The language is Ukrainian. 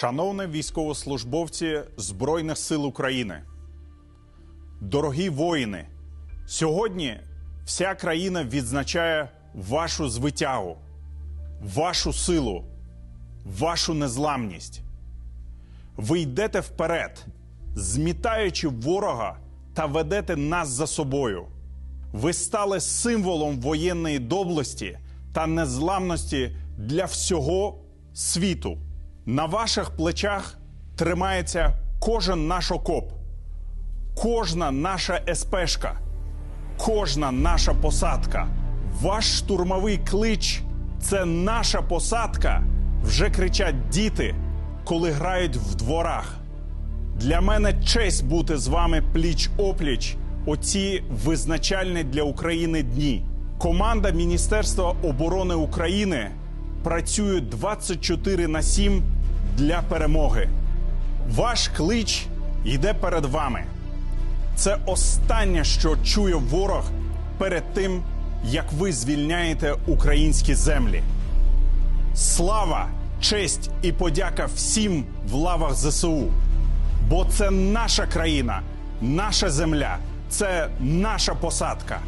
Шановні військовослужбовці Збройних сил України, дорогі воїни, сьогодні вся країна відзначає вашу звитягу, вашу силу, вашу незламність. Ви йдете вперед, змітаючи ворога та ведете нас за собою. Ви стали символом воєнної доблесті та незламності для всього світу. На ваших плечах тримається кожен наш окоп, кожна наша СПшка, кожна наша посадка. Ваш штурмовий клич це наша посадка. Вже кричать діти, коли грають в дворах. Для мене честь бути з вами пліч опліч у ці визначальні для України дні. Команда Міністерства оборони України працює 24 на 7 для перемоги. Ваш клич йде перед вами. Це останнє, що чує ворог перед тим, як ви звільняєте українські землі. Слава, честь і подяка всім в лавах ЗСУ. Бо це наша країна, наша земля, це наша посадка.